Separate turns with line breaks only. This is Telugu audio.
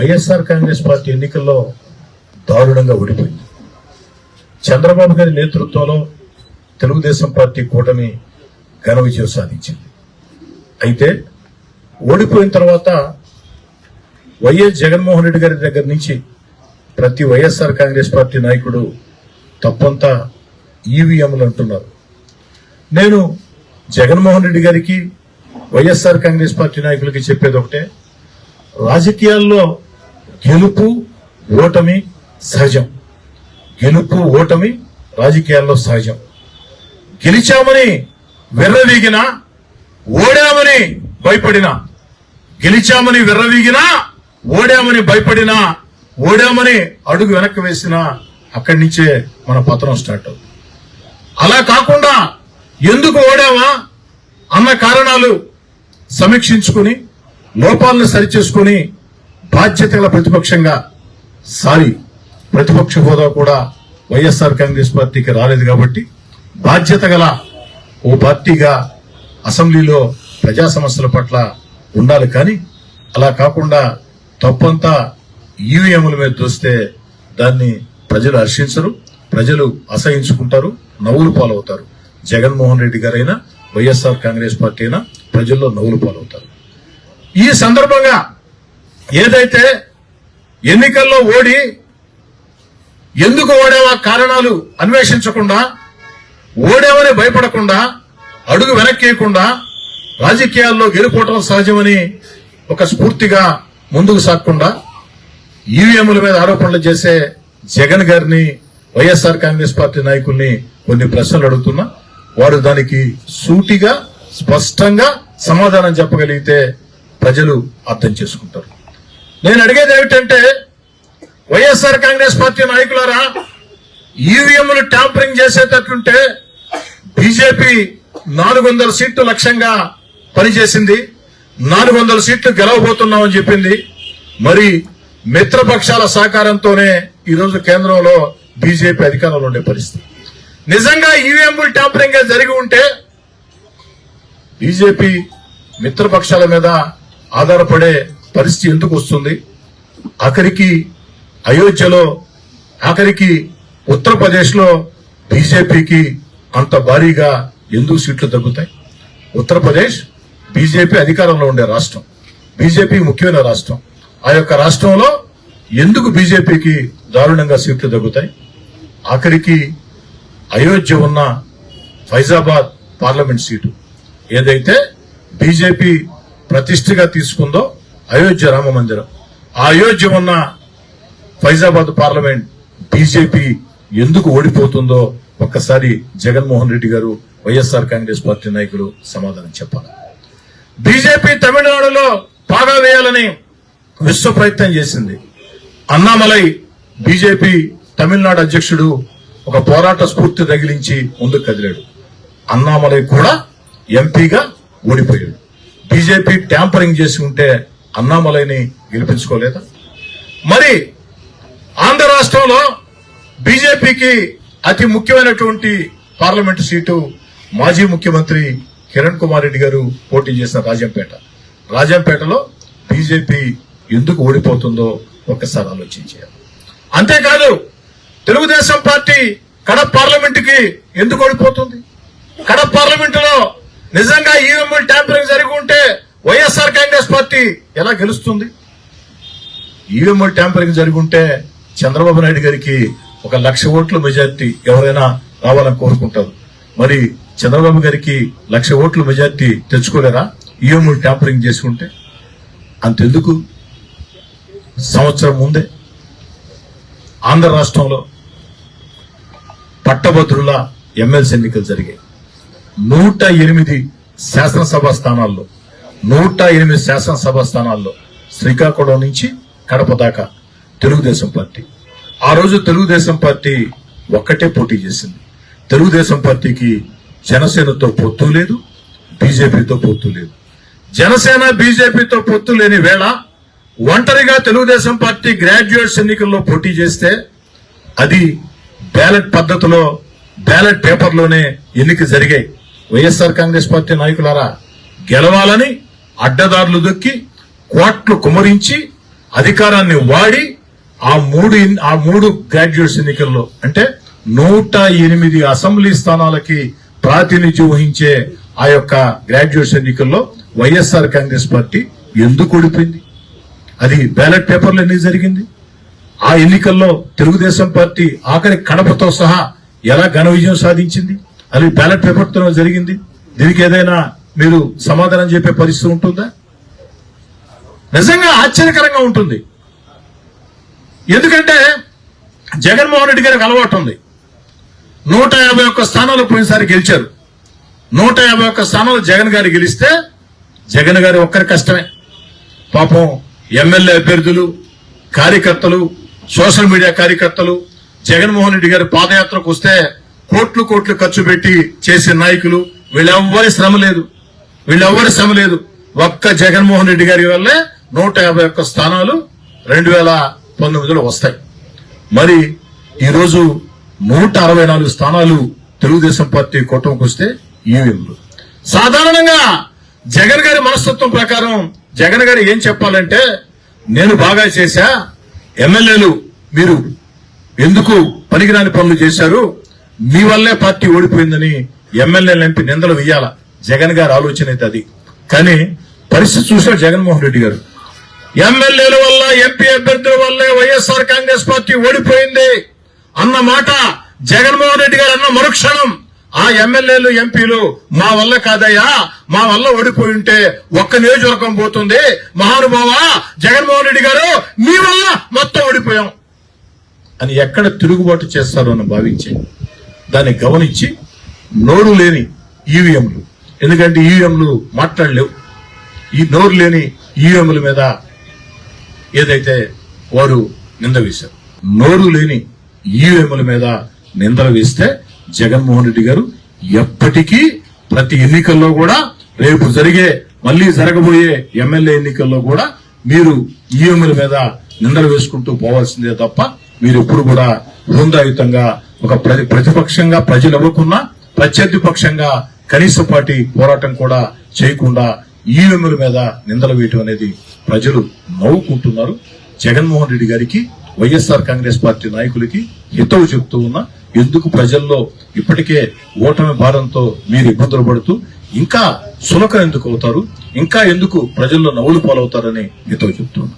వైఎస్ఆర్ కాంగ్రెస్ పార్టీ ఎన్నికల్లో దారుణంగా ఓడిపోయింది. చంద్రబాబు గారి నేతృత్వంలో తెలుగుదేశం పార్టీ కూటమి ఘన విజయం సాధించింది. అయితే ఓడిపోయిన తర్వాత వైఎస్ జగన్మోహన్ రెడ్డి గారి దగ్గర నుంచి ప్రతి వైఎస్ఆర్ కాంగ్రెస్ పార్టీ నాయకుడు తప్పంతా ఈవీఎంలు అంటున్నారు. నేను జగన్మోహన్ రెడ్డి గారికి వైఎస్ఆర్ కాంగ్రెస్ పార్టీ నాయకులకి చెప్పేది ఒకటే. రాజకీయాల్లో గెలుపు ఓటమి సహజం. గెలుపు ఓటమి రాజకీయాల్లో సహజం. గెలిచామని విర్రవీగినా ఓడామని భయపడినా గెలిచామని విర్రవీగినా ఓడామని భయపడినా ఓడామని అడుగు వెనక్కి వేసినా అక్కడి నుంచే మన పతనం స్టార్ట్ అవుతుంది. అలా కాకుండా ఎందుకు ఓడామా అన్న కారణాలు సమీక్షించుకుని లోపాలను సరిచేసుకుని బాధ్యత గల ప్రతిపక్షంగా సారీ ప్రతిపక్ష హోదా కూడా వైఎస్ఆర్ కాంగ్రెస్ పార్టీకి రాలేదు కాబట్టి బాధ్యత గల ఓ పార్టీగా అసెంబ్లీలో ప్రజా సమస్యల పట్ల ఉండాలి కానీ అలా కాకుండా తప్పంతా ఈవీఎంల మీద చూస్తే దాన్ని ప్రజలు హర్షించరు ప్రజలు అసహించుకుంటారు నవ్వులు పాలవుతారు. జగన్మోహన్ రెడ్డి గారైనా వైఎస్ఆర్ కాంగ్రెస్ పార్టీ అయినా ప్రజల్లో నవ్వులు పాలవుతారు. ఈ సందర్భంగా ఏదైతే ఎన్నికల్లో ఓడి ఎందుకు ఓడేవా కారణాలు అన్వేషించకుండా ఓడేవని భయపడకుండా అడుగు వెనక్కేయకుండా రాజకీయాల్లో గెలుపోవటం సహజమని ఒక స్ఫూర్తిగా ముందుకు సాగకుండా ఈవీఎంల మీద ఆరోపణలు చేసే జగన్ గారిని వైఎస్ఆర్ కాంగ్రెస్ పార్టీ నాయకుల్ని కొన్ని ప్రశ్నలు అడుగుతున్నా. వారు దానికి సూటిగా స్పష్టంగా సమాధానం చెప్పగలిగితే ప్రజలు అర్థం చేసుకుంటారు. నేను అడిగేది ఏమిటంటే వైఎస్ఆర్ కాంగ్రెస్ పార్టీ నాయకులారా ఈవీఎంలు ట్యాంపరింగ్ చేసేటట్లుంటే బీజేపీ నాలుగు వందల సీట్లు లక్ష్యంగా పనిచేసింది. నాలుగు వందల సీట్లు గెలవబోతున్నామని చెప్పింది. మరి మిత్రపక్షాల సహకారంతోనే ఈరోజు కేంద్రంలో బీజేపీ అధికారంలో ఉండే పరిస్థితి. నిజంగా ఈవీఎంలు ట్యాంపరింగ్ జరిగి ఉంటే బీజేపీ మిత్రపక్షాల మీద ఆధారపడే పరిస్థితి ఎందుకు వస్తుంది? ఆఖరికి అయోధ్యలో ఆఖరికి ఉత్తరప్రదేశ్లో బీజేపీకి అంత భారీగా ఎందుకు సీట్లు తగ్గుతాయి ఉత్తరప్రదేశ్ బీజేపీ అధికారంలో ఉండే రాష్ట్రం. బీజేపీ ముఖ్యమైన రాష్ట్రం. ఆ యొక్క రాష్ట్రంలో ఎందుకు బీజేపీకి దారుణంగా సీట్లు తగ్గుతాయి ఆఖరికి అయోధ్య ఉన్న ఫైజాబాద్ పార్లమెంట్ సీటు ఏదైతే బీజేపీ ప్రతిష్టగా తీసుకుందో అయోధ్య రామ మందిరం. ఆ అయోధ్య ఉన్న ఫైజాబాద్ పార్లమెంట్ బీజేపీ ఎందుకు ఓడిపోతుందో ఒక్కసారి జగన్మోహన్ రెడ్డి గారు వైఎస్ఆర్ కాంగ్రెస్ పార్టీ నాయకులు సమాధానం చెప్పాలి. బీజేపీ తమిళనాడులో పాగా వేయాలని విశ్వ ప్రయత్నం చేసింది. అన్నామలై బీజేపీ తమిళనాడు అధ్యక్షుడు ఒక పోరాట స్ఫూర్తి తగిలించి ముందుకు కదిలాడు. అన్నామలై కూడా ఎంపీగా ఓడిపోయాడు. బీజేపీ ట్యాంపరింగ్ చేసి ఉంటే అన్నామలైని గెలిపించుకోలేదా? మరి ఆంధ్ర రాష్ట్రంలో బీజేపీకి అతి ముఖ్యమైనటువంటి పార్లమెంటు సీటు మాజీ ముఖ్యమంత్రి కిరణ్ కుమార్ రెడ్డి గారు పోటీ చేసిన రాజంపేట. రాజంపేటలో బీజేపీ ఎందుకు ఓడిపోతుందో ఒక్కసారి ఆలోచించారు అంతేకాదు తెలుగుదేశం పార్టీ కడప పార్లమెంటుకి ఎందుకు ఓడిపోతుంది? కడప పార్లమెంటులో నిజంగా ఈవీఎంలు ట్యాంపరింగ్ జరిగి ఉంటే వైఎస్ఆర్ కాంగ్రెస్ పార్టీ ఎలా గెలుస్తుంది? ఈవీఎంఎల్ ట్యాంపరింగ్ జరుగుంటే చంద్రబాబు నాయుడు గారికి ఒక లక్ష ఓట్ల మెజార్టీ ఎవరైనా రావాలని కోరుకుంటారు. మరి చంద్రబాబు గారికి లక్ష ఓట్ల మెజార్టీ తెచ్చుకోలేరా? ఈవీఎంఎల్ ట్యాంపరింగ్ చేసుకుంటే? అంతెందుకు? సంవత్సరం ముందే ఆంధ్ర రాష్ట్రంలో పట్టభద్రుల ఎమ్మెల్సీ ఎన్నికలు జరిగాయి. నూట ఎనిమిది శాసనసభ స్థానాల్లో నూట ఎనిమిది శాసనసభ స్థానాల్లో శ్రీకాకుళం నుంచి కడప దాకా తెలుగుదేశం పార్టీ. ఆ రోజు తెలుగుదేశం పార్టీ ఒక్కటే పోటీ చేసింది. తెలుగుదేశం పార్టీకి జనసేనతో పొత్తు లేదు బీజేపీతో పొత్తు లేదు. జనసేన బీజేపీతో పొత్తు లేని వేళ ఒంటరిగా తెలుగుదేశం పార్టీ గ్రాడ్యుయేట్స్ ఎన్నికల్లో పోటీ చేస్తే అది బ్యాలెట్ పద్ధతిలో బ్యాలెట్ పేపర్లోనే ఎన్నిక జరిగాయి. వైఎస్ఆర్ కాంగ్రెస్ పార్టీ నాయకులారా గెలవాలని అడ్డదారులు దొక్కి కోట్లు కుమరించి అధికారాన్ని వాడి ఆ మూడు ఆ మూడు గ్రాడ్యుయేట్స్ ఎన్నికల్లో అంటే నూట ఎనిమిది అసెంబ్లీ స్థానాలకి ప్రాతినిధ్యం వహించే ఆ యొక్క గ్రాడ్యుయేట్స్ ఎన్నికల్లో వైఎస్ఆర్ కాంగ్రెస్ పార్టీ ఎందుకు ఓడిపోయింది? అది బ్యాలెట్ పేపర్లో ఎన్ని జరిగింది? ఆ ఎన్నికల్లో తెలుగుదేశం పార్టీ ఆఖరి కడపతో సహా ఎలా ఘన విజయం సాధించింది? అది బ్యాలెట్ పేపర్తో జరిగింది. దీనికి ఏదైనా మీరు సమాధానం చెప్పే పరిస్థితి ఉంటుందా? నిజంగా ఆశ్చర్యకరంగా ఉంటుంది. ఎందుకంటే జగన్మోహన్ రెడ్డి గారికి అలవాటు ఉంది. నూట యాభై ఒక్క స్థానాలు పోయినసారి గెలిచారు. నూట యాభై ఒక్క స్థానాలు జగన్ గారు గెలిస్తే జగన్ గారి ఒక్కరి కష్టమే. పాపం ఎమ్మెల్యే అభ్యర్థులు కార్యకర్తలు సోషల్ మీడియా కార్యకర్తలు జగన్మోహన్ రెడ్డి గారి పాదయాత్రకు వస్తే కోట్లు కోట్లు ఖర్చు పెట్టి చేసే నాయకులు వీళ్ళెవ్వరి శ్రమ లేదు. వీళ్ళెవ్వరు శ్రమ లేదు. ఒక్క జగన్మోహన్ రెడ్డి గారి వల్లే నూట యాభై ఒక్క స్థానాలు రెండు వేల పంతొమ్మిదిలో వస్తాయి. మరి ఈరోజు నూట అరవై నాలుగు స్థానాలు తెలుగుదేశం పార్టీ కూటమికి వస్తే ఈవీఎంలు సాధారణంగా జగన్ గారి మనస్తత్వం ప్రకారం జగన్ గారు ఏం చెప్పాలంటే నేను బాగా చేశా ఎమ్మెల్యేలు మీరు ఎందుకు పనికిరాని పనులు చేశారు? మీ వల్లే పార్టీ ఓడిపోయిందని ఎమ్మెల్యేలు ఎంపీ నిందలు వేయాలా జగన్ గారి ఆలోచన అయితే అది. కానీ పరిస్థితి చూసాడు జగన్మోహన్ రెడ్డి గారు. ఎమ్మెల్యేల వల్ల ఎంపీ అభ్యర్థుల వల్ల వైఎస్ఆర్ కాంగ్రెస్ పార్టీ ఓడిపోయింది అన్న మాట జగన్మోహన్ రెడ్డి గారు అన్న మరుక్షణం. ఆ ఎమ్మెల్యేలు ఎంపీలు మా వల్ల కాదయ్యా మా వల్ల ఓడిపోయి ఉంటే ఒక్క నియోజకవర్గం పోతుంది. మహానుభావ జగన్మోహన్ రెడ్డి గారు మీ వల్ల మొత్తం ఓడిపోయాం. అని ఎక్కడ తిరుగుబాటు చేస్తారో అని భావించి దాన్ని గమనించి నోరు లేని ఈవీఎంలు. ఎందుకంటే ఈవీఎంలు మాట్లాడలేవు. ఈ నోరు లేని ఈవీఎంల మీద ఏదైతే వారు నింద వేశారు. నోరు లేని ఈవీఎంల మీద నిందలు వేస్తే జగన్మోహన్ రెడ్డి గారు ఎప్పటికీ ప్రతి ఎన్నికల్లో కూడా రేపు జరిగే మళ్ళీ జరగబోయే ఎమ్మెల్యే ఎన్నికల్లో కూడా మీరు ఈవీఎంల మీద నిందలు వేసుకుంటూ పోవాల్సిందే తప్ప మీరు ఎప్పుడు కూడా హృందాయుతంగా ఒక ప్రతి ప్రతిపక్షంగా ప్రజలు ఇవ్వకున్నా ప్రత్యర్థి పక్షంగా కనీస పార్టీ పోరాటం కూడా చేయకుండా ఈవీఎంల మీద నిందలు వేయటం అనేది ప్రజలు నవ్వుకుంటున్నారు. జగన్మోహన్ రెడ్డి గారికి వైఎస్ఆర్ కాంగ్రెస్ పార్టీ నాయకులకి హితవు చెప్తూ ఉన్నా ఎందుకు ప్రజల్లో ఇప్పటికే ఓటమి భారంతో మీరు ఇబ్బందులు పడుతూ ఇంకా సులకం ఎందుకు అవుతారు? ఇంకా ఎందుకు ప్రజల్లో నవ్వులు పాలవుతారని హితవు చెప్తున్నా